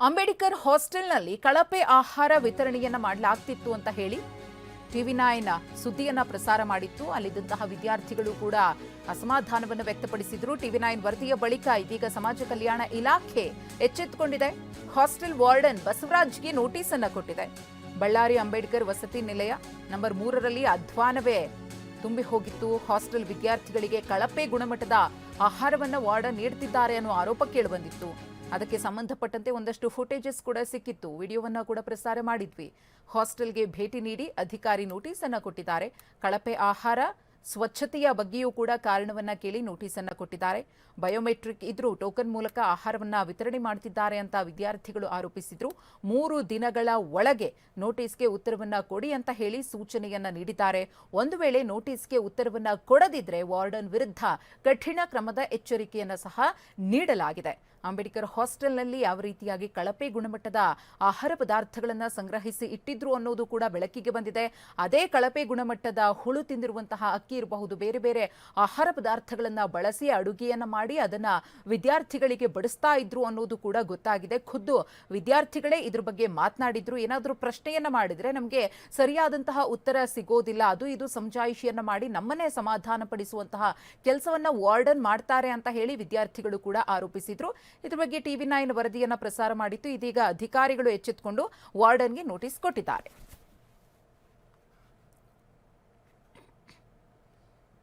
ಅಂಬೇಡ್ಕರ್ ಹಾಸ್ಟೆಲ್ನಲ್ಲಿ ಕಳಪೆ ಆಹಾರ ವಿತರಣೆಯನ್ನ ಮಾಡಲಾಗ್ತಿತ್ತು ಅಂತ ಹೇಳಿ ಟಿವಿ ನೈನ್ ಸುದ್ದಿಯನ್ನ ಪ್ರಸಾರ ಮಾಡಿತ್ತು. ಅಲ್ಲಿದ್ದಂತಹ ವಿದ್ಯಾರ್ಥಿಗಳು ಕೂಡ ಅಸಮಾಧಾನವನ್ನು ವ್ಯಕ್ತಪಡಿಸಿದ್ರು. ಟಿವಿ ನೈನ್ ವರದಿಯ ಬಳಿಕ ಇದೀಗ ಸಮಾಜ ಕಲ್ಯಾಣ ಇಲಾಖೆ ಎಚ್ಚೆತ್ತುಕೊಂಡಿದೆ. ಹಾಸ್ಟೆಲ್ ವಾರ್ಡನ್ ಬಸವರಾಜ್ಗೆ ನೋಟಿಸ್ ಅನ್ನ ಕೊಟ್ಟಿದೆ. ಬಳ್ಳಾರಿ ಅಂಬೇಡ್ಕರ್ ವಸತಿ ನಿಲಯ ನಂಬರ್ ಮೂರರಲ್ಲಿ ಅಧ್ವಾನವೇ ತುಂಬಿ ಹೋಗಿತ್ತು. ಹಾಸ್ಟೆಲ್ ವಿದ್ಯಾರ್ಥಿಗಳಿಗೆ ಕಳಪೆ ಗುಣಮಟ್ಟದ ಆಹಾರವನ್ನು ವಾರ್ಡನ್ ನೀಡುತ್ತಿದ್ದಾರೆ ಅನ್ನೋ ಆರೋಪ ಕೇಳಿಬಂದಿತ್ತು ಅದಕ್ಕೆ ಸಂಬಂಧಪಟ್ಟಂತೆ ಒಂದಷ್ಟು ಫುಟೇಜಸ್ ಕೂಡ ಸಿಕ್ಕಿತ್ತು. ವಿಡಿಯೋವನ್ನು ಕೂಡ ಪ್ರಸಾರ ಮಾಡಿದ್ವಿ. ಹಾಸ್ಟೆಲ್ಗೆ ಭೇಟಿ ನೀಡಿ ಅಧಿಕಾರಿ ನೋಟಿಸ್ ಅನ್ನು ಕೊಟ್ಟಿದ್ದಾರೆ. ಕಳಪೆ ಆಹಾರ ಸ್ವಚ್ಛತೆಯ ಬಗ್ಗೆಯೂ ಕೂಡ ಕಾರಣವನ್ನ ಕೇಳಿ ನೋಟಿಸ್ ಅನ್ನ ಕೊಟ್ಟಿದ್ದಾರೆ. ಬಯೋಮೆಟ್ರಿಕ್ ಇದ್ರೂ ಟೋಕನ್ ಮೂಲಕ ಆಹಾರವನ್ನ ವಿತರಣೆ ಮಾಡುತ್ತಿದ್ದಾರೆ ಅಂತ ವಿದ್ಯಾರ್ಥಿಗಳು ಆರೋಪಿಸಿದ್ರು. ಮೂರು ದಿನಗಳ ಒಳಗೆ ನೋಟಿಸ್ಗೆ ಉತ್ತರವನ್ನ ಕೊಡಿ ಅಂತ ಹೇಳಿ ಸೂಚನೆಯನ್ನ ನೀಡಿದ್ದಾರೆ. ಒಂದು ವೇಳೆ ನೋಟಿಸ್ಗೆ ಉತ್ತರವನ್ನ ಕೊಡದಿದ್ರೆ ವಾರ್ಡನ್ ವಿರುದ್ಧ ಕಠಿಣ ಕ್ರಮದ ಎಚ್ಚರಿಕೆಯನ್ನ ಸಹ ನೀಡಲಾಗಿದೆ. ಅಂಬೇಡ್ಕರ್ ಹಾಸ್ಟೆಲ್ನಲ್ಲಿ ಯಾವ ರೀತಿಯಾಗಿ ಕಳಪೆ ಗುಣಮಟ್ಟದ ಆಹಾರ ಪದಾರ್ಥಗಳನ್ನು ಸಂಗ್ರಹಿಸಿ ಇಟ್ಟಿದ್ರು ಅನ್ನೋದು ಕೂಡ ಬೆಳಕಿಗೆ ಬಂದಿದೆ. ಅದೇ ಕಳಪೆ ಗುಣಮಟ್ಟದ ಹುಳು ತಿಂದಿರುವಂತಹ ಅಕ್ಕಿ ಇರಬಹುದು. ಬೇರೆ ಬೇರೆ ಆಹಾರ ಪದಾರ್ಥಗಳನ್ನ ಬಳಸಿ ಅಡುಗೆಯನ್ನ ಮಾಡಿ ಅದನ್ನ ವಿದ್ಯಾರ್ಥಿಗಳಿಗೆ ಬಡಿಸ್ತಾ ಇದ್ರು ಅನ್ನೋದು ಕೂಡ ಗೊತ್ತಾಗಿದೆ. ಖುದ್ದು ವಿದ್ಯಾರ್ಥಿಗಳೇ ಇದ್ರ ಬಗ್ಗೆ ಮಾತನಾಡಿದ್ರು. ಏನಾದರೂ ಪ್ರಶ್ನೆಯನ್ನ ಮಾಡಿದ್ರೆ ನಮಗೆ ಸರಿಯಾದಂತಹ ಉತ್ತರ ಸಿಗೋದಿಲ್ಲ. ಅದು ಇದು ಸಮಜಾಯಿಷಿಯನ್ನ ಮಾಡಿ ನಮ್ಮನ್ನೇ ಸಮಾಧಾನ ಪಡಿಸುವಂತಹ ಕೆಲಸವನ್ನ ವಾರ್ಡನ್ ಮಾಡ್ತಾರೆ ಅಂತ ಹೇಳಿ ವಿದ್ಯಾರ್ಥಿಗಳು ಕೂಡ ಆರೋಪಿಸಿದ್ರು. ಇದ್ರ ಬಗ್ಗೆ ಟಿವಿ ನೈನ್ ವರದಿಯನ್ನ ಪ್ರಸಾರ ಮಾಡಿತ್ತು. ಇದೀಗ ಅಧಿಕಾರಿಗಳು ಎಚ್ಚೆತ್ತುಕೊಂಡು ವಾರ್ಡನ್ಗೆ ನೋಟಿಸ್ ಕೊಟ್ಟಿದ್ದಾರೆ.